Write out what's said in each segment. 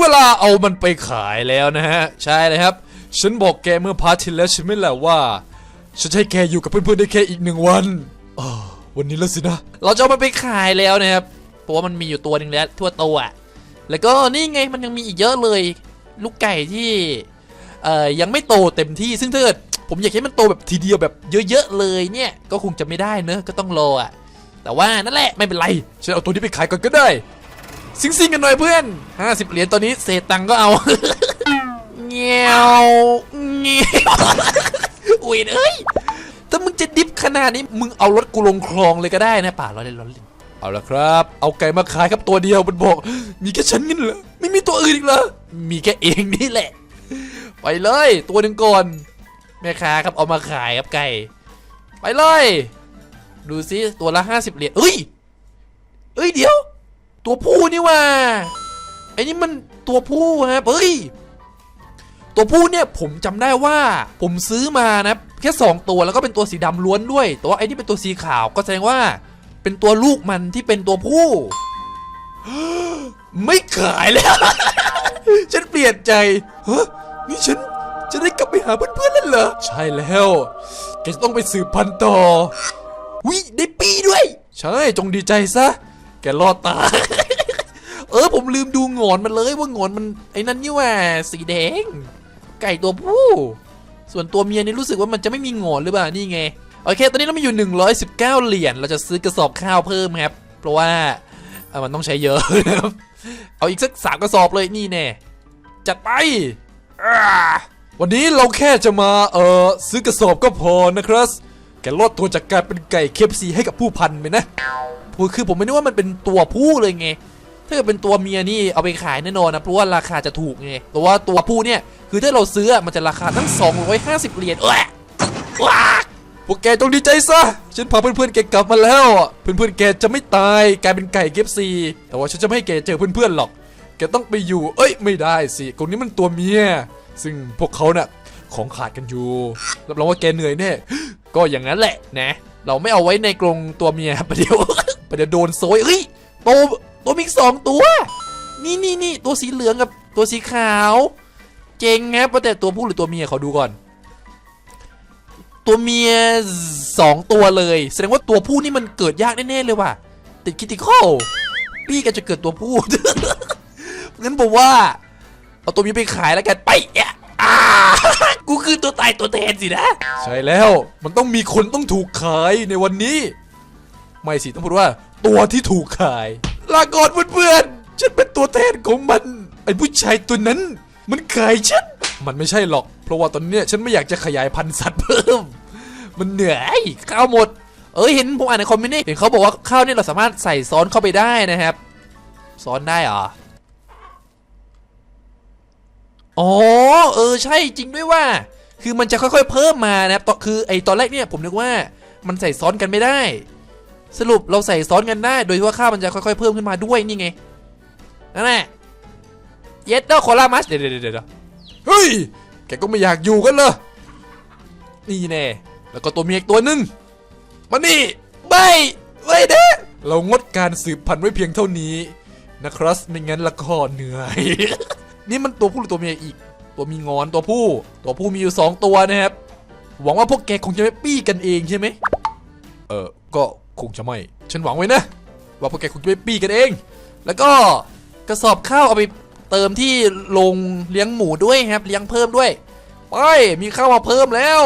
เวลาเอามันไปขายแล้วนะฮะ ใช่เลยครับ ฉันบอกแกเมื่อพาร์ทที่แล้วใช่ไหมล่ะว่า ฉันจะให้แกอยู่กับเพื่อนๆได้แค่อีกหนึ่งวันอ้าววันนี้แล้วสินะ เราจะเอามันไปขายแล้วนะครับ เพราะว่ามันมีอยู่ตัวหนึ่งแล้วทั่วตัวแล้วก็นี่ไงมันยังมีอีกเยอะเลย ลูกไก่ที่เอ่อยังไม่โตเต็มที่ซึ่งถ้าเกิดผมอยากให้มันโตแบบทีเดียวแบบเยอะๆเลยเนี่ย ก็คงจะไม่ได้เนอะก็ต้องรออะแต่ว่านั่นแหละไม่เป็นไรฉันเอาตัวนี้ไปขายก่อนก็ได้ ซิงซิงๆกันหน่อยเพื่อน 50 เหรียญตอนนี้เศษตังก็เอาเงี้ยวเงี้ยวอุ้ยเอ้ยถ้ามึงจะดิฟขนาดนี้มึงเอารถกูลงคลองเลยก็ได้นะป่าล้อเล่นล้อเล่นเอาละครับ เอาไก่มาขายครับตัวเดียวมันบอก มีแค่ฉันงั้นเหรอไม่มีตัวอื่นอีกเหรอมีแค่เองนี่แหละ ไปเลย ตัวหนึ่งก่อนแม่ค้าครับเอามาขายครับไก่ ไปเลย ดูซิตัวละ50เหรียญเอ้ยเอ้ยเดี๋ยว ตัวผู้นี่ว่าไอ้นี่มันตัวผู้ครับเฮ้ยตัวผู้เนี่ยผมจำได้ว่าผมซื้อมานะแค่ 2 ตัวแล้วก็เป็นตัวสีดำล้วนด้วย แต่ว่าไอ้นี่เป็นตัวสีขาวก็แสดงว่า เป็นตัวลูกมันที่เป็นตัวผู้ ไม่ขายแล้ว ฉันเปลี่ยนใจเฮ้ยนี่ฉันจะได้กลับไปหาเพื่อนๆแล้วเหรอ ใช่แล้วแกจะต้องไปสืบพันธุ์ต่อวิได้ปีด้วย ใช่จงดีใจซะ แกรอดตายเออผมลืมดูงอนมันเลยว่างอนมันไอ้นั่นนี่ว่าสีแดง ไก่ตัวผู้ ส่วนตัวเมียนี่รู้สึกว่ามันจะไม่มีงอนหรือเปล่านี่ไงโอเค ตอนนี้เรามีอยู่ 119 เหรียญเราจะซื้อกระสอบข้าวเพิ่มครับ เพราะว่ามันต้องใช้เยอะครับเอาอีกสักสามกระสอบเลยนี่แน่จัดไปวันนี้เราแค่จะมาเออซื้อกระสอบก็พอนะครับ แกรอดตัวจากการเป็นไก่เคฟซีให้กับผู้พันไปนะ คือผมไม่นึกว่ามันเป็นตัวผู้เลยไง ถ้าเกิดเป็นตัวเมียนี่เอาไปขายแน่นอนนะเพราะว่าราคาจะถูกไงแต่ว่าตัวผู้เนี่ยคือถ้าเราซื้อมันจะราคาตั้ง 250 เหรียญเอ้ยว้าพวกแกจงดีใจซะ ฉันพาเพื่อนๆแกกลับมาแล้ว เพื่อนๆแกจะไม่ตายกลายเป็นไก่เคฟซี แต่ว่าฉันจะไม่ให้แกเจอเพื่อนๆหรอก แกต้องไปอยู่ เอ้ยไม่ได้สิตรงนี้มันตัวเมีย ซึ่งพวกเขาเน่ะของขาดกันอยู่ รับรองว่าแกเหนื่อยแน่ ก็อย่างนั้นแหละนะ เราไม่เอาไว้ในกรงตัวเมียประเดี๋ยว ปเดี๋ยวโดนโซยเฮ้ยโตตัวมีอีกสองตัว นี่นี่นี่ตัวสีเหลืองกับตัวสีขาว เจ๋งครับแต่ตัวผู้หรือตัวเมียขอดูก่อน ตัวเมียสองตัวเลย แสดงว่าตัวผู้นี่มันเกิดยากแน่ๆเลยว่ะ ติดคิติคอลพี่ก็จะเกิดตัวผู้งั้นผมว่า เอาตัวเมียไปขายแล้วกันไปแอะอ่ากูคือตัวตายตัวแทนสินะ ใช่แล้วมันต้องมีคนต้องถูกขายในวันนี้ ไม่สิต้องพูดว่า ตัวที่ถูกขาย ลาก่อนเพื่อนๆฉันเป็นตัวแทนของมัน ไอ้ผู้ชายตัวนั้น มันขายฉัน มันไม่ใช่หรอก เพราะว่าตอนนี้ฉันไม่อยากจะขยายพันธุ์สัตว์เพิ่ม มันเหนื่อยข้าวหมด เอ้ยเห็นผมอ่านในคอมเมนต์นี่เห็นเขาบอกว่าข้าวเนี่ยเราสามารถใส่ซ้อนเข้าไปได้นะครับ ซ้อนได้เหรออ๋อเออใช่จริงด้วยว่า คือมันจะค่อยๆเพิ่มมานะครับตอนคือไอตอนแรกเนี่ยผมนึกว่ามันใส่ซ้อนกันไม่ได้ สรุปเราใส่ซ้อนกันได้ โดยที่ว่าข้าวมันจะค่อยๆเพิ่มขึ้นมาด้วยนี่ไงนั่นแหละเยสเดอร์โคลามัสเดี๋ยวเดี๋ยวเดี๋ยวเฮ้ยแกก็ไม่อยากอยู่กันเหรอนี่แน่แล้วก็ตัวเมียอีกตัวหนึ่งมานี่ไม่ไม่เด้อเรางดการสืบพันธุ์ไว้เพียงเท่านี้นะครับไม่งั้นละก็เหนื่อย นี่มันตัวผู้หรือตัวเมียอีก ตัวมีงอนตัวผู้ ตัวผู้มีอยู่สองตัวนะครับ หวังว่าพวกแกคงจะไม่ปี้กันเองใช่ไหมเออก็ คงจะไม่ ฉันหวังไว้นะ ว่าพวกแกคงจะไม่ปี้กันเอง แล้วก็กระสอบข้าวเอาไปเติมที่โรงเลี้ยงหมูด้วยครับ เลี้ยงเพิ่มด้วย ไปมีข้าวมาเพิ่มแล้ว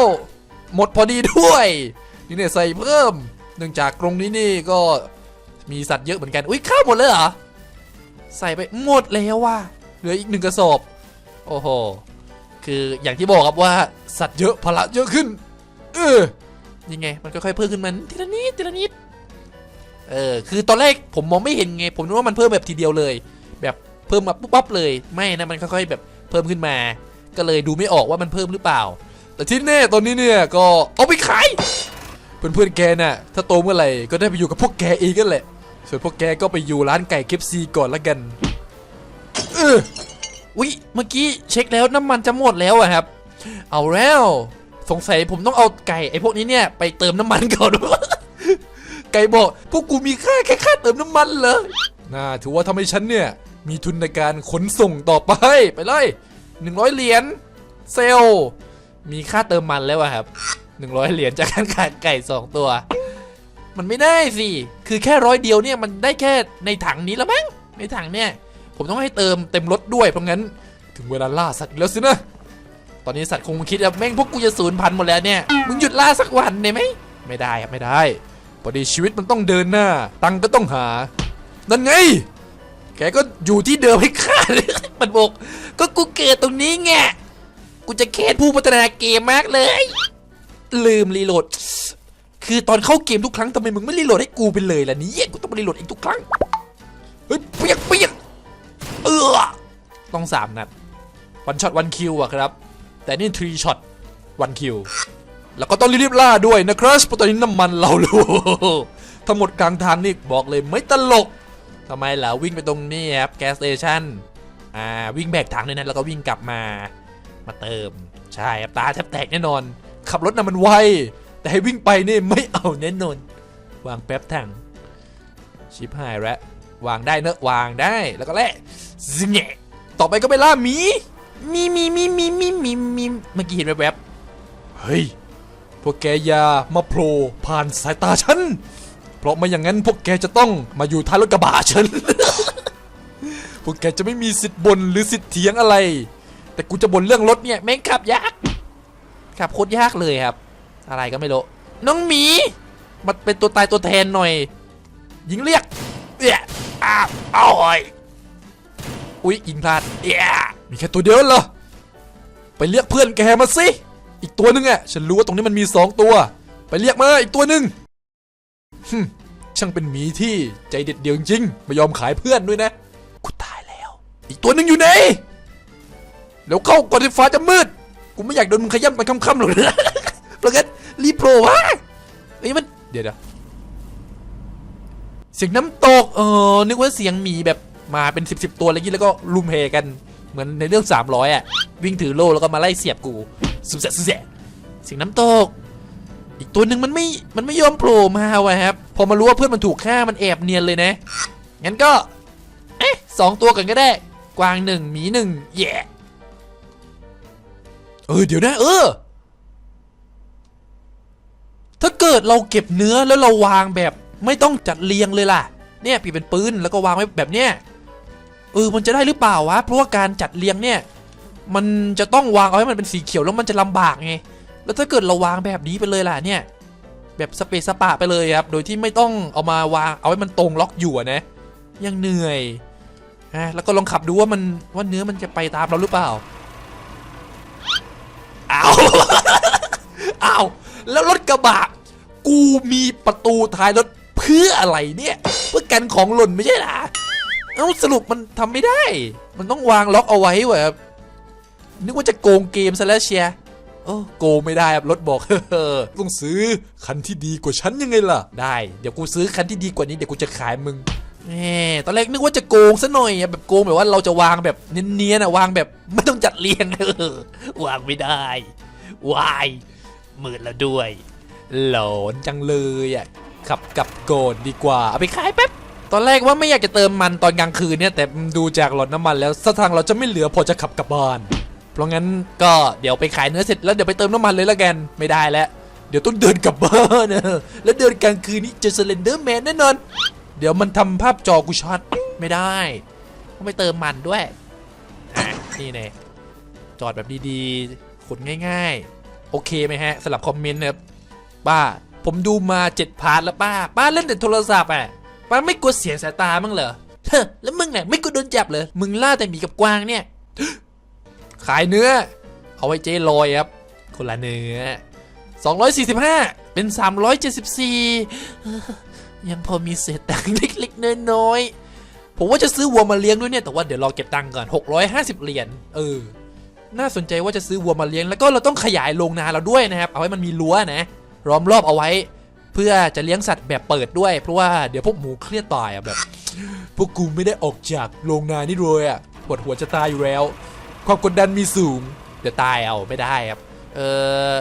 หมดพอดีด้วย นี่เนี่ยใส่เพิ่ม เนื่องจากกรงนี้นี่ก็มีสัตว์เยอะเหมือนกัน อุ้ยข้าวหมดเลยเหรอ ใส่ไปหมดแล้วว่ะ เหลืออีกหนึ่งกระสอบ โอ้โห คืออย่างที่บอกครับว่าสัตว์เยอะพละเยอะขึ้น เออ ยังไง มันก็ค่อยเพิ่มขึ้นมันทีละนิดทีละนิด เออ คือตอนแรกผมมองไม่เห็นไง ผมนึกว่ามันเพิ่มแบบทีเดียวเลย แบบเพิ่มมาปุ๊บปั๊บเลย ไม่นะ มันค่อยๆแบบเพิ่มขึ้นมา ก็เลยดูไม่ออกว่ามันเพิ่มหรือเปล่า แต่ที่แน่ตอนนี้เนี่ยก็เอาไปขาย เพื่อนๆแกน่ะ ถ้าโตเมื่อไหร่ก็ได้ไปอยู่กับพวกแกเองกันแหละ ส่วนพวกแกก็ไปอยู่ร้านไก่เคฟซีก่อนละกัน เอออุ๊ยเมื่อกี้เช็คแล้วน้ำมันจะหมดแล้วอะครับ เอาแล้ว สงสัยผมต้องเอาไก่ไอ้พวกนี้เนี่ยไปเติมน้ำมันก่อนไก่บอกพวกกูมีค่าแค่ค่าเติมน้ำมันเหรอน่าถือว่าทำให้ฉันเนี่ยมีทุนในการขนส่งต่อไปไปเลยหนึ่งร้อยเหรียญเซลมีค่าเติมมันแล้วอะครับหนึ่งร้อยเหรียญจากการขายไก่สองตัว มันไม่ได้สิ คือแค่ร้อยเดียวเนี่ยมันได้แค่ในถังนี้แล้วมั้งในถังเนี่ย ผมต้องให้เติมเต็มรถด้วยเพราะงั้น ถึงเวลาล่าสัตว์แล้วสินะ ตอนนี้สัตว์คงคิดว่าแม่งพวกกูจะสูญพันธุ์หมดแล้วเนี่ย มึงหยุดล่าสักวันได้ไหม ไม่ได้ครับไม่ได้พอดีชีวิตมันต้องเดินหน้า ตังก็ต้องหา นั่นไง แกก็อยู่ที่เดิมให้ข้าเลยมันบอก ก็กูเกิดตรงนี้ไง กูจะเค้นผู้พัฒนาเกมมากเลย ลืมรีโหลด คือตอนเข้าเกมทุกครั้งทำไมมึงไม่รีโหลดให้กูไปเลยล่ะนี่กูต้องรีโหลดเองทุกครั้ง เฮ้ยเปียกเปียกเออต้องสามนัดวันช็อตวันคิวอะครับ แต่นี่ทรีช็อตวันคิว แล้วก็ต้องรีบๆล่าด้วยนะครับเพราะตอนนี้น้ำมันเราโลทั้งหมดกลางทางนี่บอกเลยไม่ตลกทำไมล่ะวิ่งไปตรงนี้ครับแก๊สสเตชันอ่าวิ่งแบกถังเลยนะแล้วก็วิ่งกลับมา มาเติม ใช่ครับตาแทบแตกแน่นอน ขับรถน่ะมันไว แต่ให้วิ่งไปนี่ไม่เอาแน่นอน วางแป๊บถังชิปหายแล้ววางได้เนอะวางได้แล้วก็และซิงเงะต่อไปก็ไปล่าหมี มีมีมีมีมีมีมีเมื่อกี้เห็นแวบเฮ้ย พวกแกอย่ามาโผล่ผ่านสายตาฉัน เพราะไม่อย่างนั้นพวกแกจะต้องมาอยู่ท้ายรถกระบะฉัน พวกแกจะไม่มีสิทธิ์บ่นหรือสิทธิ์เถียงอะไร แต่กูจะบ่นเรื่องรถเนี่ยแม่งขับยากขับโคตรยากเลยครับ อะไรก็ไม่รู้ น้องหมีมาเป็นตัวตายตัวแทนหน่อย ยิงเรียกเอ้าวอ้อย อุ๊ยยิงพลาดเอี่ย มีแค่ตัวเดียวเหรอ ไปเรียกเพื่อนแกมาสิ อีกตัวนึงอะฉันรู้ว่าตรงนี้มันมีสองตัว ไปเรียกมาอีกตัวหนึ่งฮึมช่างเป็นหมีที่ใจเด็ดเดียวจริงไม่ยอมขายเพื่อนด้วยนะ กูตายแล้ว อีกตัวหนึ่งอยู่ไหนเดี๋ยวเข้าก่อนที่ฟ้าจะมืด กูไม่อยากโดนมึงขย้ำไปค่ำๆหรอกนะเพราะงั้นรีบโผล่วะเฮ้มัน เดี๋ยวเดี๋ยวเสียงน้ำตก เออนึกว่าเสียงหมีแบบมาเป็นสิบสิบตัวอะไรอย่างงี้แล้วก็ลุมเฮกัน เหมือนในเรื่อง 300 อะ วิ่งถือโล่แล้วก็มาไล่เสียบกูสุดแสะสุดแสะเสียงน้ำตก อีกตัวหนึ่งมันไม่ มันไม่ยอมโผล่มาวะครับ พอมารู้ว่าเพื่อนมันถูกฆ่ามันแอบเนียนเลยนะ งั้นก็ เอ๊ะสองตัวกันก็ได้ กวางหนึ่งหมีหนึ่งแย่เออเดี๋ยวนะเออ ถ้าเกิดเราเก็บเนื้อแล้วเราวางแบบ ไม่ต้องจัดเรียงเลยล่ะ เนี่ยปีเป็นปืนแล้วก็วางไว้แบบเนี้ย เออมันจะได้หรือเปล่าวะ เพราะว่าการจัดเรียงเนี่ย มันจะต้องวางเอาให้มันเป็นสีเขียวแล้วมันจะลำบากไง แล้วถ้าเกิดเราวางแบบนี้ไปเลยล่ะเนี่ย แบบสเปซสปะไปเลยครับ โดยที่ไม่ต้องเอามาวางเอาให้มันตรงล็อกอยู่นะ ยังเหนื่อยฮะแล้วก็ลองขับดูว่ามันว่าเนื้อมันจะไปตามเราหรือเปล่าอ้าวอ้าวแล้วรถกระบะ กูมีประตูท้ายรถเพื่ออะไรเนี่ย เพื่อกันของหล่นไม่ใช่หรอ เอ้าสรุปมันทำไม่ได้ มันต้องวางล็อกเอาไว้เว้ยครับนึกว่าจะโกงเกมซะแล้วเชียร์โอ้โกงไม่ได้ครับรถบอกต้องซื้อคันที่ดีกว่าฉันยังไงล่ะ ได้ เดี๋ยวกูซื้อคันที่ดีกว่านี้เดี๋ยวกูจะขายมึงแหมตอนแรกนึกว่าจะโกงซะหน่อยอะแบบโกงแบบว่าเราจะวางแบบเนียนๆอะวางแบบไม่ต้องจัดเรียงเออวางไม่ได้วายมืดแล้วด้วย หลอนจังเลยอะขับกลับโกนดีกว่า เอาไปขายแป๊บ ตอนแรกว่าไม่อยากจะเติมมันตอนกลางคืนเนี่ยแต่ดูจากหลอดน้ำมันแล้วสทางเราจะไม่เหลือพอจะขับกลับบ้าน เพราะงั้นก็เดี๋ยวไปขายเนื้อเสร็จแล้วเดี๋ยวไปเติมน้ำมันเลยละกันไม่ได้แล้วเดี๋ยวต้องเดินกลับบ้านนะแล้วเดินกลางคืนนี้เจอสเลนเดอร์แมนแน่นอน เดี๋ยวมันทำภาพจอกูช็อตไม่ได้ต้องไปเติมมันด้วยนี่เน่จอดแบบดีๆขนง่ายๆ โอเคไหมฮะสำหรับคอมเมนต์นะครับป้าผมดูมาเจ็ดพาร์ทแล้วป้า ป้าเล่นแต่โทรศัพท์อะ ป้าไม่กลัวเสียสายตาบ้างเหรอเฮ้อแล้วมึงเนี่ยไม่กลัวโดนจับเลยมึงล่าแต่หมีกับกวางเนี่ย ขายเนื้อ เอาไว้เจ๊ลอยครับ คนละเนื้อ 245 เป็น 374เอ้อยังพอมีเศษตังค์เล็กๆน้อยๆ ผมว่าจะซื้อวัวมาเลี้ยงด้วยเนี่ย แต่ว่าเดี๋ยวรอเก็บตังค์ก่อน 650 เหรียญ เออ น่าสนใจว่าจะซื้อวัวมาเลี้ยง แล้วก็เราต้องขยายโรงนาเราด้วยนะครับ เอาไว้มันมีรั้วนะ ล้อมรอบเอาไว้ เพื่อจะเลี้ยงสัตว์แบบเปิดด้วย เพราะว่าเดี๋ยวพวกหมูเครียดตายอะแบบ พวกกูไม่ได้ออกจากโรงนานี่เลยอะปวดหัวจะตายอยู่แล้ว ความกดดันมีสูงเดี๋ยวตายเอาไม่ได้ครับ เออ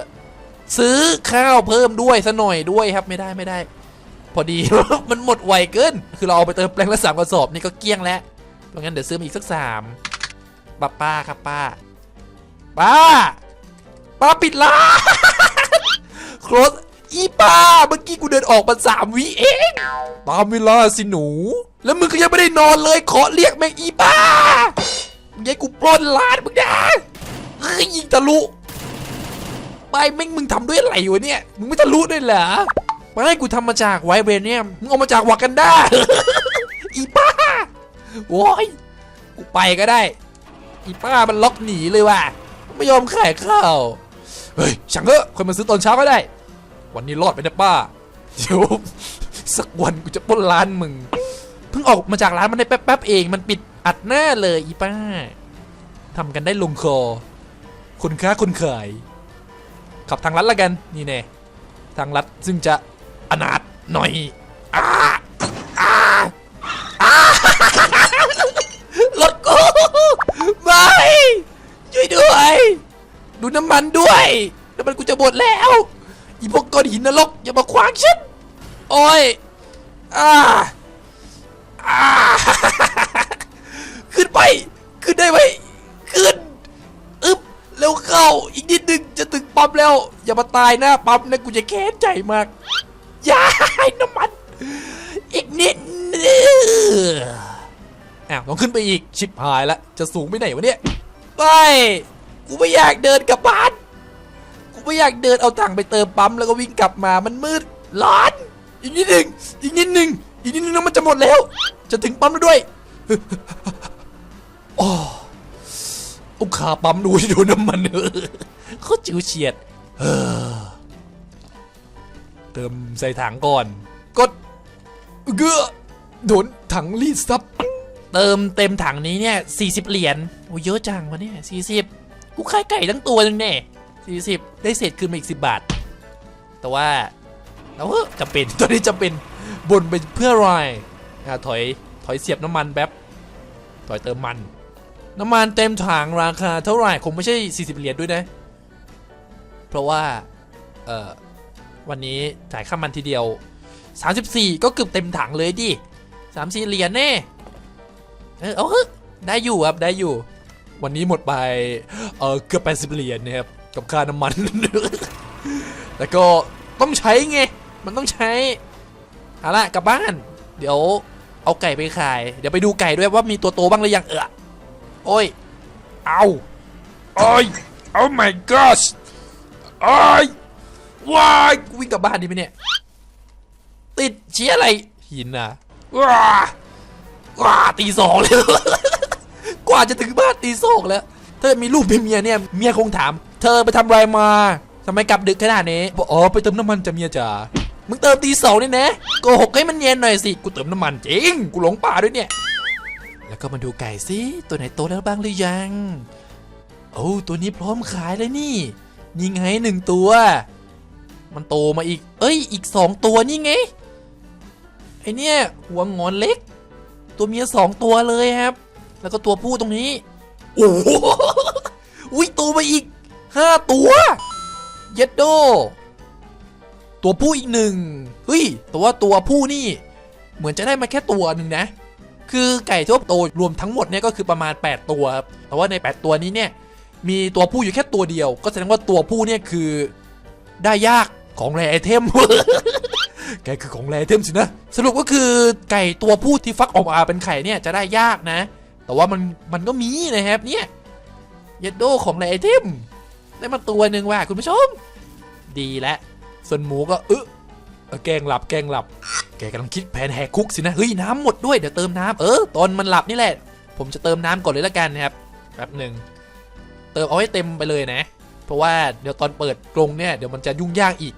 ซื้อข้าวเพิ่มด้วยซะหน่อยด้วยครับไม่ได้ไม่ได้ พอดี มันหมดไวเกินคือเราเอาไปเติมแปลงละสามกระสอบนี่ก็เกลี้ยงแล้วเพราะงั้นเดี๋ยวซื้อมาอีกสักสามป้าป้าครับป้า ป้า ป้าปิดร้านโครส อีป้าเมื่อกี้กูเดินออกมาสามวิเองตามเวลาสิหนู แล้วมึงก็ยังไม่ได้นอนเลยขอเรียกแม่งอีป้ายัยกูปล้นร้านมึงนะเฮ้ยยิงทะลุไปแม่งมึงทำด้วยอะไรวะเนี่ยมึงไม่ทะลุด้วยเหรอไม่กูทำมาจากไวเบรเนียมมึงเอามาจากวากันดาอีป้าโว้ยกูไปก็ได้ อีป้ามันล็อกหนีเลยว่ะไม่ยอมขายข้าวเฮ้ยช่างเถอะคนมาซื้อตอนเช้าก็ได้ วันนี้รอดไปนะป้าเดี๋ยวสักวันกูจะปล้นร้านมึง เพิ่งออกมาจากร้านมันได้แป๊บๆเองมันปิดอัดหน้าเลยอีป้าทำกันได้ลงคอคนค้าคนขายขับทางลัดละกันนี่แน่ทางลัดซึ่งจะอนาถหน่อยอ้าอ้าอ้ารถกูไม่ช่วยด้วย ดูน้ำมันด้วย น้ำมันกูจะหมดแล้ว อีพวกก้อนหินนรกอย่ามาขวางฉัน โอ้ยอ้าอ้าขึ้นไป ขึ้นได้ไหมขึ้น อึ๊บ เร็วเข้า อีกนิดนึงจะถึงปั๊มแล้ว อย่ามาตายหน้าปั๊มนะกูจะแค้นใจมาก อยาให้น้ำมัน อีกนิดนึงอ้าวต้องขึ้นไปอีก ชิบหายละ จะสูงไปไหนวะเนี่ยไปกูไม่อยากเดินกลับบ้าน กูไม่อยากเดินเอาตังไปเติมปั๊มแล้วก็วิ่งกลับมามันมืดร้อนอีกนิดหนึ่งอีกนิดหนึ่งอีกนิดหนึ่งน้ำมันจะหมดแล้ว จะถึงปั๊มแล้วด้วยโอ้อุกขาปั๊มดูดูน้ำมันเออเขาจิ๋วเฉียดเติมใส่ถังก่อน กดเกือโดนถังรีดซับเติมเต็มถังนี้เนี่ย40 เหรียญโอ้เยอะจังวะเนี่ย40 กูขายไก่ทั้งตัวนึงแน่ 40 ได้เศษคืนมาอีก 10 บาท แต่ว่าเราจำเป็นตอนนี้จำเป็นบนไปเพื่ออะไรอะถอยถอยเสียบน้ำมันแป๊บถอยเติมมัน น้ำมันเต็มถังราคาเท่าไหร่คงไม่ใช่ 40 เหรียญด้วยนะ เพราะว่าเออวันนี้จ่ายค่ามันทีเดียว 34 ก็เกือบเต็มถังเลยดิ34 เหรียญแน่เออเอาได้อยู่ครับได้อยู่ วันนี้หมดไปเออเกือบ80 เหรียญนะครับ กับค่าน้ำมัน แต่ก็ต้องใช้ไง มันต้องใช้เอาละกลับบ้าน เดี๋ยวเอาไก่ไปขาย เดี๋ยวไปดูไก่ด้วยว่ามีตัวโตบ้างหรือยังเออโอ้ย เอาโอ้ย oh my gosh โอ้ยว้ายกูวิ่งกลับบ้านดีไหมเนี่ย ติดเชี้ยอะไร หินอะว้าว้าตีสองเลย กว่าจะถึงบ้านตีสองแล้ว ถ้ามีลูกเป็นเมียเนี่ย เมียคงถาม เธอไปทำอะไรมาทำไมกลับดึกขนาดนี้บอกอ๋อไปเติมน้ำมันจะเมียจ๋ามึงเติมตีสองนี่นะโกหกให้มันเย็นหน่อยสิกูเติมน้ำมันจริงกูหลงป่าด้วยเนี่ย แล้วก็มาดูไก่สิตัวไหนโตแล้วบ้างหรือยังโอ้ตัวนี้พร้อมขายเลยนี่นี่ไงหนึ่งตัว มันโตมาอีก เอ้ย อีกสองตัวนี่ไง ไอเนี่ยหัวงอนเล็ก ตัวเมียสองตัวเลยครับ แล้วก็ตัวผู้ตรงนี้ โอ้โหอุ้ยโตมาอีก ห้าตัว เย็ดโด ตัวผู้อีกหนึ่งเฮ้ยต่ว่าตัวผู้นี่ เหมือนจะได้มาแค่ตัวหนึ่งนะ คือไก่ทั่วโตรวมทั้งหมดเนี่ยก็คือประมาณ 8 ตัวครับแต่ว่าใน 8 ตัวนี้เนี่ยมีตัวผู้อยู่แค่ตัวเดียว ก็แสดงว่าตัวผู้เนี่ยคือได้ยากของแรไอเทมแกคือของแรเทมสินะ สรุปก็คือไก่ตัวผู้ที่ฟักออกมาเป็นไข่เนี่ยจะได้ยากนะ แต่ว่ามันมันก็มีนะครับเนี่ย เยดโดของแรไอเทม ได้มาตัวหนึ่งว่ะคุณผู้ชม ดีแล้วส่วนหมูก็เออแกงหลับแกงหลับ แกกำลังคิดแผนแหกคุกสินะเฮ้ยน้ำหมดด้วยเดี๋ยวเติมน้ำเออตอนมันหลับนี่แหละ ผมจะเติมน้ำก่อนเลยละกันนะครับแป๊บหนึ่งเติมเอาให้เต็มไปเลยนะ เพราะว่าเดี๋ยวตอนเปิดกรงเนี่ยเดี๋ยวมันจะยุ่งยากอีก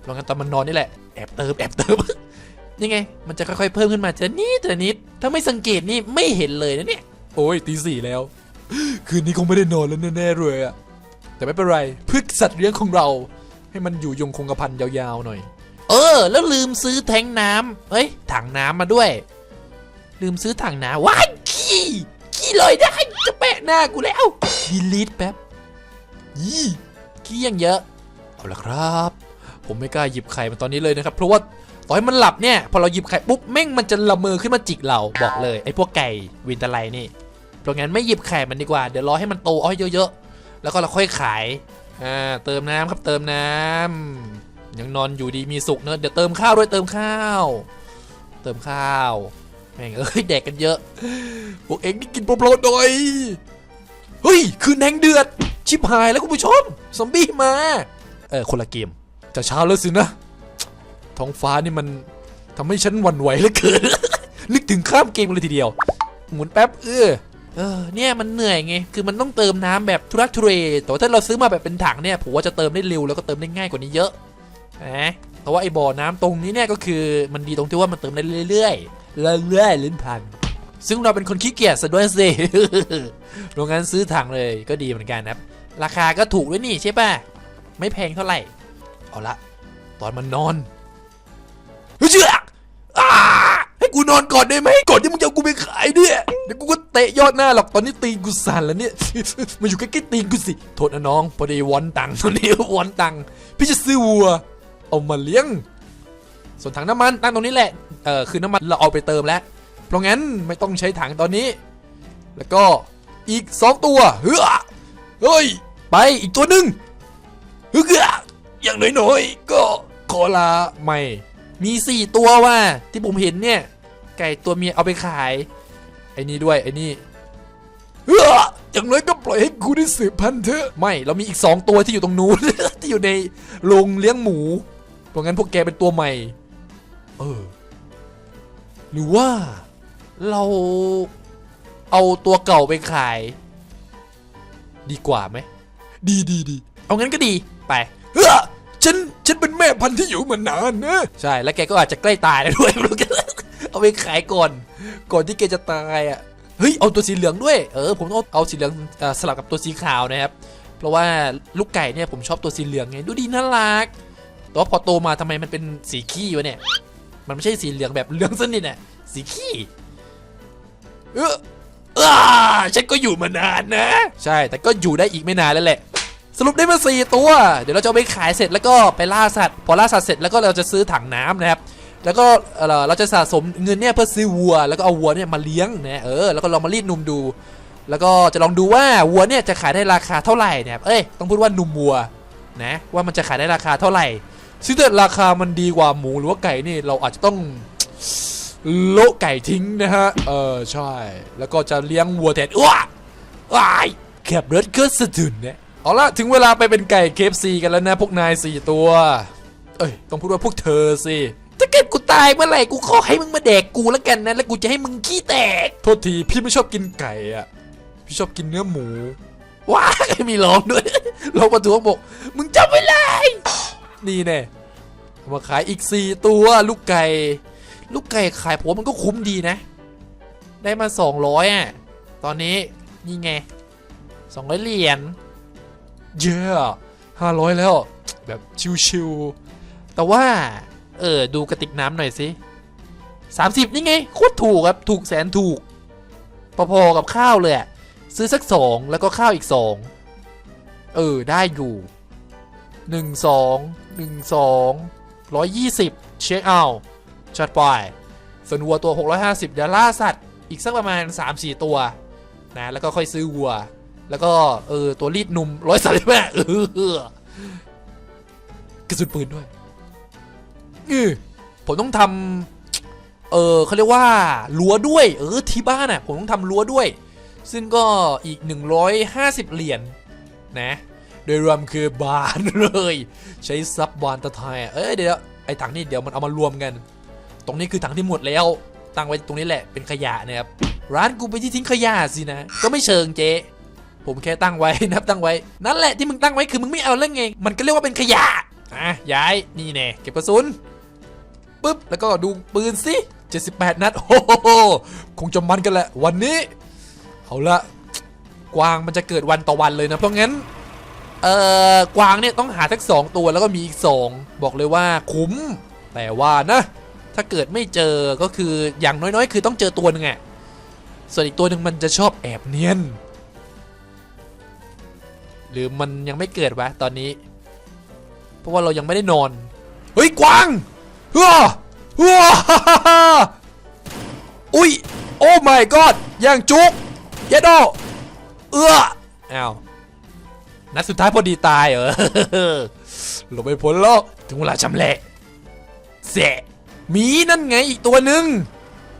เพราะงั้นตอนมันนอนนี่แหละแอบเติมแอบเติมนี่ไง มันจะค่อยๆเพิ่มขึ้นมาทีละนิดทีละนิด ถ้าไม่สังเกตนี่ไม่เห็นเลยนะเนี่ย โอ้ยตีสี่แล้ว คืนนี้คงไม่ได้นอนแล้วแน่ๆเลยอะ แต่ไม่เป็นไรเพื่อสัตว์เลี้ยงของเรา ให้มันอยู่ยงคงกระพันยาวๆหน่อย เออ แล้วลืมซื้อแทงน้ำเฮ้ยถังน้ำมาด้วย ลืมซื้อถังน้ำว้ายขี้ขี้ลอยได้จะแปะหน้ากูแล้วดีลิทแป๊บยี่ขี้ยังเยอะ เอาละครับ ผมไม่กล้าหยิบไข่มาตอนนี้เลยนะครับ เพราะว่าต่อให้มันหลับเนี่ย พอเราหยิบไข่ปุ๊บแม่งมันจะละเมอขึ้นมาจิกเราบอกเลยไอ้พวกไก่วินเตอร์ไลนี่เพราะงั้นไม่หยิบไข่มันดีกว่าเดี๋ยวรอให้มันโตเอาให้เยอะๆ แล้วก็เราค่อยขายอ่าเติมน้ำครับเติมน้ำยังนอนอยู่ดีมีสุขเนอะเดี๋ยวเติมข้าวด้วยเติมข้าว เติมข้าวแม่งเอ้ยแดกกันเยอะพวกเอ็งนี่กินโปรๆหน่อยเฮ้ยคือแนงเดือด ชิบหายแล้วคุณผู้ชมซอมบี้มาเออคนละเกมจะเช้าแล้วสินะท้องฟ้านี่มันทำให้ฉันหวั่นไหวเหลือเกินนึกถึงข้ามเกมเลยทีเดียว หมุนแป๊บเออ เออเนี่ยมันเหนื่อยไง คือมันต้องเติมน้ำแบบทุรักทุเรแต่ว่าถ้าเราซื้อมาแบบเป็นถังเนี่ยผมว่าจะเติมได้เร็วแล้วก็เติมได้ง่ายกว่านี้เยอะนะเพราะว่าไอ้บ่อน้ำตรงนี้เนี่ยก็คือมันดีตรงที่ว่ามันเติมได้เรื่อยๆเรื่อยๆลิ้นพัน ซึ่งเราเป็นคนขี้เกียจซะด้วยสิโรงงานซื้อถังเลยก็ดีเหมือนกันนะครับ ราคาก็ถูกด้วยนี่ใช่ป่ะ ไม่แพงเท่าไหร่ เอาละ ตอนมันนอนเฮ้ยเชื่ออ่า กูนอนก่อนได้ไหมก่อนที่มึงจะเอากูไปขายเนี่ยเดี๋ยวกูก็เตะยอดหน้าหรอกตอนนี้ตีนกูสั่นแล้วเนี่ยมาอยู่ใกล้ๆตีนกูสิโทษนะน้องพอดีวอนตังตอนนี้วอนตังพี่จะซื้อวัว เอามาเลี้ยง ส่วนถังน้ำมันตั้งตรงนี้แหละเออคือน้ำมันเราเอาไปเติมแล้ว เพราะงั้นไม่ต้องใช้ถังตอนนี้ แล้วก็อีกสองตัวเฮ้อเฮ้ยไปอีกตัวหนึ่งเฮ้ออย่างน้อยๆก็ขอลาไม่มีสี่ตัวว่าที่ผมเห็นเนี่ย ไก่ตัวเมียเอาไปขาย ไอ้นี่ด้วยไอ้นี่เฮ้ออย่างน้อยก็ปล่อยให้กูได้สืบพันธุ์เถอะ ไม่เรามีอีกสองตัวที่อยู่ตรงนู้น ที่อยู่ในโรงเลี้ยงหมูเพราะงั้นพวกแกเป็นตัวใหม่ เออ หรือว่าเราเอาตัวเก่าไปขาย ดีกว่าไหม ดีดีดีเอางั้นก็ดีไปเฮ้อฉัน ฉันเป็นแม่พันธุ์ที่อยู่มานานนะ ใช่ แล้วแกก็อาจจะใกล้ตายแล้วด้วยไม่รู้แก เอาไปขายก่อน ก่อนที่แกจะตายอะเฮ้ยเอาตัวสีเหลืองด้วยเออผมต้องเอาสีเหลืองอสลับกับตัวสีขาวนะครับเพราะว่าลูกไก่เนี่ยผมชอบตัวสีเหลืองไงดูดีน่ารักแต่ว่าพอโตมาทำไมมันเป็นสีขี้วะเนี่ย มันไม่ใช่สีเหลืองแบบเหลืองสนิทอะสีขี้เอออาฉันก็อยู่มานานนะ ใช่แต่ก็อยู่ได้อีกไม่นานแล้วแหละ สรุปได้มาสี่ตัว เดี๋ยวเราจะไปขายเสร็จแล้วก็ไปล่าสัตว์ พอล่าสัตว์เสร็จแล้วก็เราจะซื้อถังน้ำนะครับ แล้วก็เราจะสะสมเงินเนี่ยเพื่อซื้อวัว แล้วก็เอาวัวเนี่ยมาเลี้ยงนะเออแล้วก็ลองมารีดนมดู แล้วก็จะลองดูว่าวัวเนี่ยจะขายได้ราคาเท่าไหร่เนะครับเอ้ยต้องพูดว่านมวัวนะว่ามันจะขายได้ราคาเท่าไหร่ซึ่งถ้าราคามันดีกว่าหมูหรือว่าไก่นี่เราอาจจะต้องโละไก่ทิ้งนะฮะเออใช่ แล้วก็จะเลี้ยงวัวแทนอ้วว้ายแคบรถก็สะดุนเนี่ยเอาละถึงเวลาไปเป็นไก่เคฟซีกันแล้วนะพวกนายสี่ตัว เอ้ยต้องพูดว่าพวกเธอสิ ถ้าเกิดกูตายเมื่อไหร่กูขอให้มึงมาแดกกูแล้วกันนะแล้วกูจะให้มึงขี้แตก โทษทีพี่ไม่ชอบกินไก่อะพี่ชอบกินเนื้อหมู ว้ายมีร้องด้วยร้องประท้วงบอกมึงจำไว้เลยนี่แน่เอามาขายอีกสี่ตัวลูกไก่ ลูกไก่ขายผมมันก็คุ้มดีนะ ได้มา200อะ ตอนนี้นี่ไง200เหรียญเย้ห้าร้อยแล้ว แบบชิวๆแต่ว่า เออ ดูกระติกน้ำหน่อยสิ30 นี่ไงโคตรถูกครับ ถูกแสนถูก พอๆกับข้าวเลยซื้อสักสองแล้วก็ข้าวอีกสองเออ ได้อยู่หนึ่งสองหนึ่งสองร้อยยี่สิบเช็คเอาท์ชัดไปส่วนวัวตัว 650 เดี๋ยวล่าสัตว์อีกสักประมาณ 3-4 ตัวนะแล้วก็ค่อยซื้อวัว แล้วก็เออตัวรีดนุ่มร้อยสามสิบแปดเออกระสุนปืนด้วย ออผมต้องทำเออเขาเรียกว่ารั้วด้วย เออที่บ้านอะ ผมต้องทำรั้วด้วย ซึ่งก็อีก 150 เหรียญนะ โดยรวมคือบานเลย ใช้ซับบานตะไทยเอ้ยเดี๋ยวไอ้ถังนี่เดี๋ยวมันเอามารวมกัน ตรงนี้คือถังที่หมดแล้ว ตั้งไว้ตรงนี้แหละเป็นขยะนะครับร้านกูไปที่ทิ้งขยะสินะ ก็ไม่เชิงเจ๊ผมแค่ตั้งไว้นับตั้งไว้ นั่นแหละที่มึงตั้งไว้คือมึงไม่เอาเรื่องไง มันก็เรียกว่าเป็นขยะอะย้ายนี่แน่เก็บกระสุน ปุ๊บแล้วก็ดูปืนสิ78 นัด โอ้โหคงจะมันกันแหละ วันนี้ เอาละกวางมันจะเกิดวันต่อวันเลยนะ เพราะงั้น เอ่อกวางเนี่ยต้องหาทั้งสองตัวแล้วก็มีอีกสองบอกเลยว่าคุ้ม แต่ว่านะ ถ้าเกิดไม่เจอก็คืออย่างน้อยๆ คือต้องเจอตัวหนึ่งอะส่วนอีกตัวหนึ่งมันจะชอบแอบเนียน หรือมันยังไม่เกิดวะตอนนี้ เพราะว่าเรายังไม่ได้นอน เฮ้ยกวาง ฮ้อว้าอุ้ย โอ้ my god ย่างจุกเยดโดเอื้ออ้าวนัดสุดท้ายพอดีตายเหรอหลบไม่พ้นหรอกถึงเวลาชำแหละแสะหมีนั่นไงอีกตัวหนึ่ง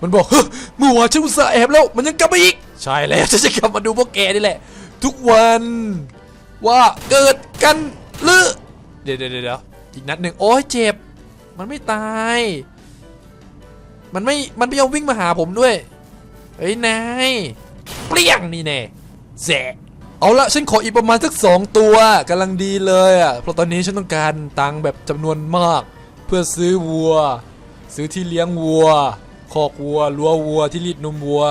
มันบอกเฮ้ยเมื่อวานฉันอุตส่าห์แอบแล้ว มันยังกลับมาอีก ใช่แล้วฉันจะกลับมาดูพวกแกนี่แหละ ทุกวัน ว่าเกิดกันหรือเดี๋ยวเดี๋ยวเดี๋ยวอีกนัดหนึ่งโอ้ยเจ็บ มันไม่ตาย มันไม่ มันไม่ยอมวิ่งมาหาผมด้วย เฮ้ยนายเปรี้ยงนี่แน่แสะเอาละฉันขออีกประมาณสักสองตัวกำลังดีเลยอะเพราะตอนนี้ฉันต้องการตังค์แบบจำนวนมาก เพื่อซื้อวัว ซื้อที่เลี้ยงวัว คอกวัวรั้ววัวที่รีดนมวัว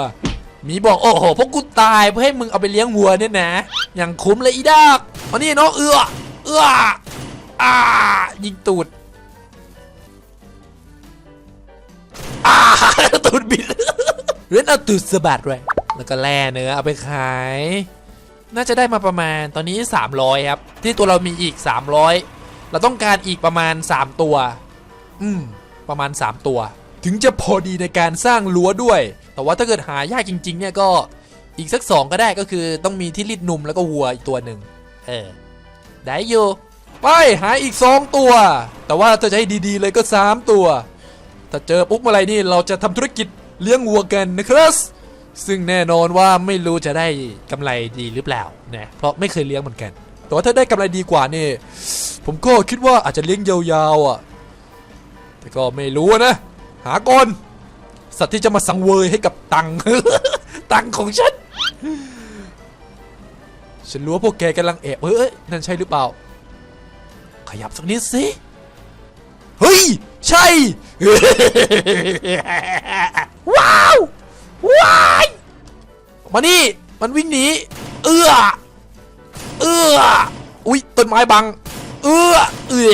มีบอกโอ้โหพวกกูตายเพื่อให้มึงเอาไปเลี้ยงวัวเนี่ยนะ อย่างคุ้มเลยอีดากมานี่น้องเอือเอืออ่ายิงตูด อ่าตูดบิดเล่นเอาตูดสะบัดเลยแล้วก็แล่เนื้อเอาไปขาย น่าจะได้มาประมาณตอนนี้ 300 ครับ ที่ตัวเรามีอีก 300 เราต้องการอีกประมาณ 3 ตัว อืม ประมาณ 3 ตัว ถึงจะพอดีในการสร้างรั้วด้วย แต่ว่าถ้าเกิดหายากจริง ๆ เนี่ยก็อีกสัก2ก็ได้ก็คือต้องมีที่รีดนมแล้วก็วัวอีกตัวหนึ่งเออได้อยู่ไปหาอีก2ตัว แต่ว่าถ้าจะให้ดีๆเลยก็3ตัว ถ้าเจอปุ๊บเมื่อไรนี่เราจะทำธุรกิจเลี้ยงวัวกันนะครับซึ่งแน่นอนว่าไม่รู้จะได้กำไรดีหรือเปล่านะเพราะไม่เคยเลี้ยงเหมือนกันแต่ว่าถ้าได้กำไรดีกว่านี่ ผมก็คิดว่าอาจจะเลี้ยงยาวๆอะแต่ก็ไม่รู้นะ หาก่อนสัตว์ที่จะมาสังเวยให้กับตังตังของฉันฉันรู้ว่าพวกแกกำลังแอบเฮ้ยนั่นใช่หรือเปล่า ขยับสักนิดสิ เฮ้ย ใช่ ว้าว ว้าย มานี่ มันวิ่งหนี เอื้อ เอื้อ อุ้ยต้นไม้บัง เอื้อ เอื้อ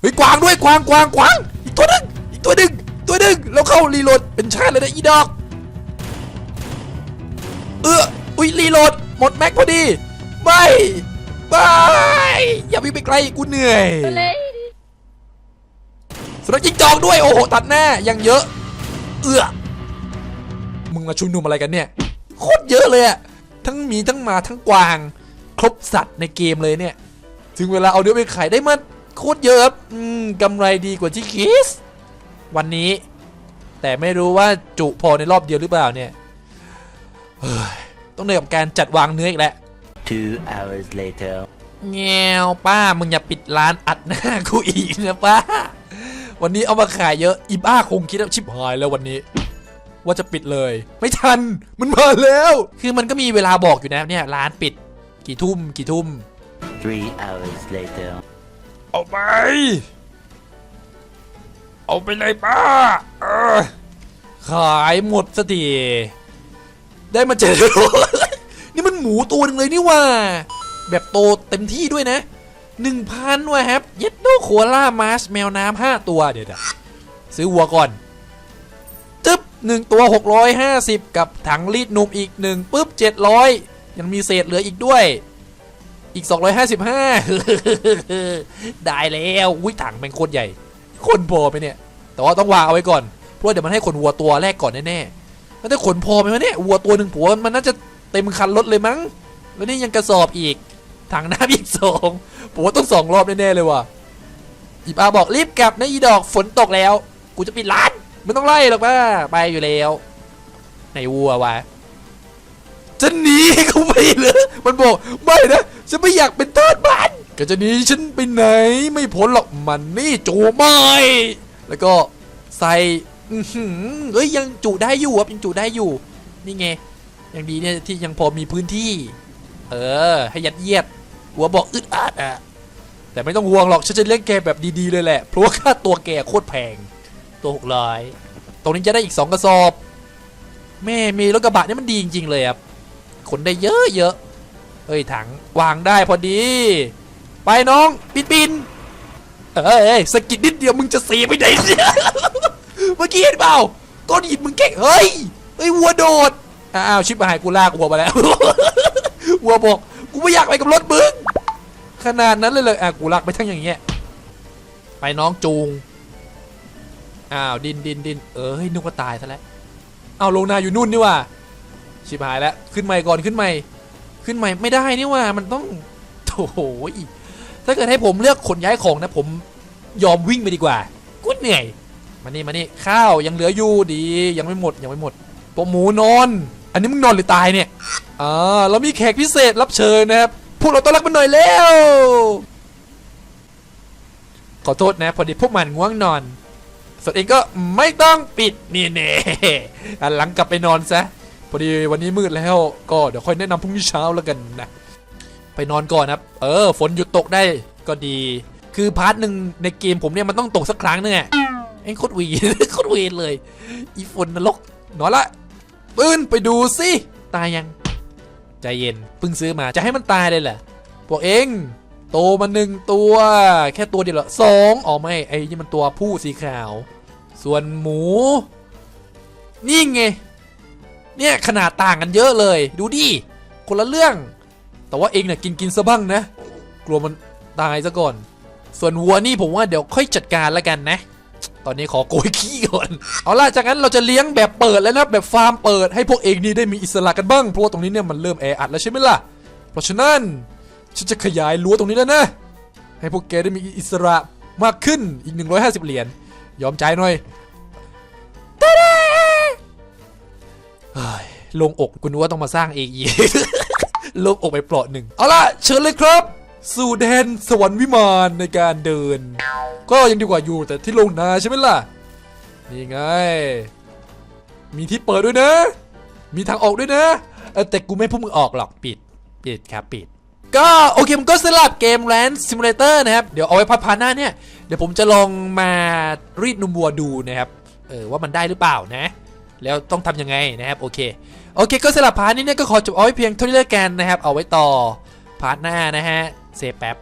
เฮ้ยกวางด้วยกวางกวางกวาง อีกตัวนึงอีกตัวนึงตัวนึงแล้วเข้ารีโหลดเป็นชาติเลยนะอีดอก เอื้อ อุ้ยรีโหลดหมดแม็กพอดี ไม่บายอย่าวิ่งไปไกลกูเหนื่อย สุนัขจิ้งจอกด้วยโอ้โหตัดหน้ายังเยอะ เอื้อมึงมาชุมนุมอะไรกันเนี่ยโคตรเยอะเลยอะทั้งหมีทั้งหมาทั้งกวาง ครบสัตว์ในเกมเลยเนี่ย ถึงเวลาเอาเนื้อไปขายได้มาโคตรเยอะครับอืมกำไรดีกว่าที่คิดวันนี้ แต่ไม่รู้ว่าจุพอในรอบเดียวหรือเปล่าเนี่ยเฮ้ยต้องเหนื่อยกับการจัดวางเนื้ออีกแล้ว Two hours later. แงวป้ามึงอย่าปิดร้านอัดหน้ากูอีกนะป้า วันนี้เอามาขายเยอะอีบ้าคงคิดว่าชิบหายแล้ววันนี้ ว่าจะปิดเลย ไม่ทันมันมาแล้ว คือมันก็มีเวลาบอกอยู่นะเนี่ยร้านปิด กี่ทุ่มกี่ทุ่ม Three hours later. เอาไป เอาไปเลยป้าเออขายหมดสักทีได้มาเจ็ดโลนี่มันหมูตัวหนึ่งเลยนี่ว่า แบบโตเต็มที่ด้วยนะ หนึ่งพันว่ะครับเย็ดโดโคล่ามาสแมวน้ำห้าตัวเดี๋ยวซื้อวัวก่อนจึ๊บหนึ่งตัว 650 กับถังรีดนมอีกหนึ่งปุ๊บ 700 ยังมีเศษเหลืออีกด้วย อีก 255 ได้แล้วอุ้ยถังเป็นโคตรใหญ่ คนพอไหมเนี่ย แต่ว่าต้องวางเอาไว้ก่อน เพราะเดี๋ยวมันให้ขนวัวตัวแรกก่อนแน่ๆแล้วถ้าขนพอไหมวะเนี่ยวัวตัวหนึ่งผัวมันน่าจะเต็มคันรถเลยมั้ง แล้วนี่ยังกระสอบอีก ถังน้ำอีกสองผมว่าต้องสองรอบแน่ๆเลยว่ะอีปาบอกรีบกลับนะอีดอกฝนตกแล้ว กูจะปิดร้านไม่ต้องไล่หรอกป้าไปอยู่แล้วไหนวัววะจะหนีเขาไปเลยมันบอกไม่นะฉันไม่อยากเป็นทาสบ้านก็จะหนีฉันไปไหนไม่พ้นหรอกมันนี่โจไม่แล้วก็ใส่อื้อหือเอ้ยยังจุได้อยู่ครับยังจุได้อยู่ นี่ไงยังดีเนี่ยที่ยังพอมีพื้นที่ เออ ให้ยัดเยียดหัวบอกอึดอัดอะแต่ไม่ต้องห่วงหรอกฉันจะเลี้ยงแกแบบดีๆเลยแหละ เพราะว่าค่าตัวแกโคตรแพง ตัวหกร้อยตรงนี้จะได้อีกสองกระสอบ แม่มีรถกระบะนี่มันดีจริง ๆ เลยครับขนได้เยอะเยอะเอ้ยถังวางได้พอดี ไปน้องปินปินเอ้ยสกิดนิดเดียวมึงจะเสียไปไหนเนี่ยเมื่อกี้เห็นเปล่าก้อนหินมึงเก่งเฮ้ยเฮ้ยวัวโดดอ้าวชิบหายกูลากวัวมาแล้ว วัวบอกกูไม่อยากไปกับรถมึงขนาดนั้นเลยเลยอะกูลากไปทั้งอย่างเงี้ยไปน้องจูงอ้าวดินดินดินเอ้ยนึกว่าตายซะแล้วเอาลงนาอยู่นู่นนี่ว่าชิบหายแล้วขึ้นใหม่ก่อนขึ้นใหม่ขึ้นใหม่ไม่ได้นี่ว่ามันต้องโถยถ้าเกิดให้ผมเลือกขนย้ายของนะผมยอมวิ่งไปดีกว่ากูเหนื่อยมานี่มานี่ข้าวยังเหลืออยู่ดียังไม่หมดยังไม่หมดพวกหมูนอน อันนี้มึงนอนหรือตายเนี่ยอ่าเรามีแขกพิเศษรับเชิญนะครับพวกเราต้อนรับมันหน่อยแล้วขอโทษนะพอดีพวกมันง่วงนอน ส่วนเองก็ไม่ต้องปิดนี่เน่อันหลังกลับไปนอนซะพอดีวันนี้มืดแล้วก็เดี๋ยวค่อยแนะนำพรุ่งนี้เช้าแล้วกันนะไปนอนก่อนครับ เออ ฝนหยุดตกได้ก็ดี คือพาร์ทหนึ่งในเกมผมเนี่ยมันต้องตกสักครั้งนึงอะเอ็งโคตรวีโคตรเวนเลย อีฝนนรกนอนละ ปืนไปดูสิ ตายยัง ใจเย็นเพิ่งซื้อมาจะให้มันตายเลยเหรอพวกเองโตมาหนึ่งตัว แค่ตัวเดียวเหรอสองอ๋อไม่ไอ้นี่มันตัวผู้สีขาว ส่วนหมู นี่ไง เนี่ยขนาดต่างกันเยอะเลย ดูดิ คนละเรื่อง แต่ว่าเองเนี่ยกินกินซะบ้างนะ กลัวมันตายซะก่อน ส่วนวัวนี่ผมว่าเดี๋ยวค่อยจัดการแล้วกันนะ ตอนนี้ขอโกยขี้ก่อน เอาล่ะจากนั้นเราจะเลี้ยงแบบเปิดแล้วนะแบบฟาร์มเปิดให้พวกเองนี่ได้มีอิสระกันบ้างเพราะว่าตรงนี้เนี่ยมันเริ่มแออัดแล้วใช่ไหมล่ะ เพราะฉะนั้นฉันจะขยายรั้วตรงนี้แล้วนะ ให้พวกแกได้มีอิสระมากขึ้นอีก 150 เหรียญยอมใจายหน่อยตาดาเฮ้ยโลงอกกูนึกว่าต้องมาสร้างเองอีกโลงอกไปเปลาะหนึ่งเอาล่ะเชิญเลยครับ สู่แดนสวรรค์วิมานในการเดิน ก็ยังดีกว่าอยู่แต่ที่ลงนาใช่ไหมล่ะ นี่ไง มีที่เปิดด้วยนะ มีทางออกด้วยนะแต่กูไม่พวกมึงออกหรอกปิด ปิดครับปิด ก็โอเคมันก็สลับเกมแลนด์ซิมูเลเตอร์นะครับ เดี๋ยวเอาไว้พัดพาหน้าเนี่ย เดี๋ยวผมจะลองมารีดนมวัวดูนะครับ เออว่ามันได้หรือเปล่านะ แล้วต้องทำยังไงนะครับโอเค โอเคก็สลับพาร์ทนี้เนี่ยก็ขอจบเอาไว้เพียงเท่านี้แล้วกันนะครับ เอาไว้ต่อพาร์ทหน้านะฮะ เซฟแป๊บ